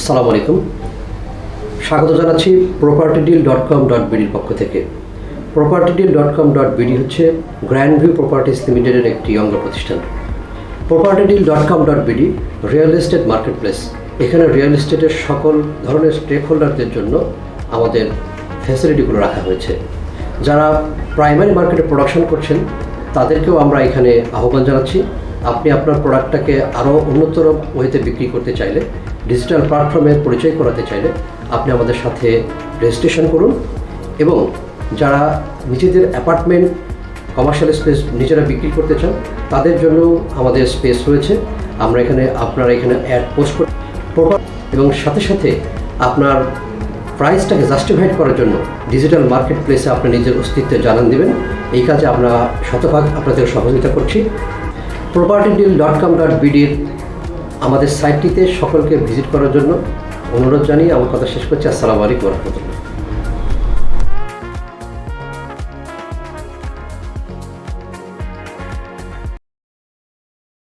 আসসালামু আলাইকুম। স্বাগত জানাচ্ছি property deal dot com dot বিডির পক্ষ থেকে। Property deal dot com dot BD হচ্ছে গ্র্যান্ড ভিউ প্রপার্টিস লিমিটেডের একটি অঙ্গ প্রতিষ্ঠান। Property deal dot com dot BD real estate marketplace এখানে রিয়েল এস্টেটের সকল ধরনের স্টেক হোল্ডারদের জন্য আমাদের ফ্যাসিলিটিগুলো রাখা হয়েছে। যারা প্রাইমারি মার্কেটে প্রোডাকশন করছেন, তাদেরকেও আমরা এখানে আহ্বান জানাচ্ছি। আপনি আপনার প্রোডাক্টটাকে আরও উন্নতর ওয়েতে বিক্রি করতে চাইলে ডিজিটাল প্ল্যাটফর্মে পরিচয় করাতে চাইলে আপনি আমাদের সাথে রেজিস্ট্রেশন করুন এবং যারা নিজেদের অ্যাপার্টমেন্ট কমার্শিয়াল স্পেস নিজেরা বিক্রি করতে চান, তাদের জন্য আমাদের স্পেস রয়েছে। আমরা এখানে আপনারা এখানে অ্যাড পোস্ট করে প্রপার এবং সাথে সাথে আপনার প্রাইসটাকে জাস্টিফাইড করার জন্য ডিজিটাল মার্কেট প্লেসে আপনি নিজের অস্তিত্বে জানান দেবেন। এই কাজে আমরা শতভাগ আপনাদের সহযোগিতা করছি। Property deal dot com dot বিডির আমাদের সাইটটিতে সকলকে ভিজিট করার জন্য অনুরোধ জানিয়ে আমার কথা শেষ করছি। আসসালামু আলাইকুম রহমতুল্লাহ।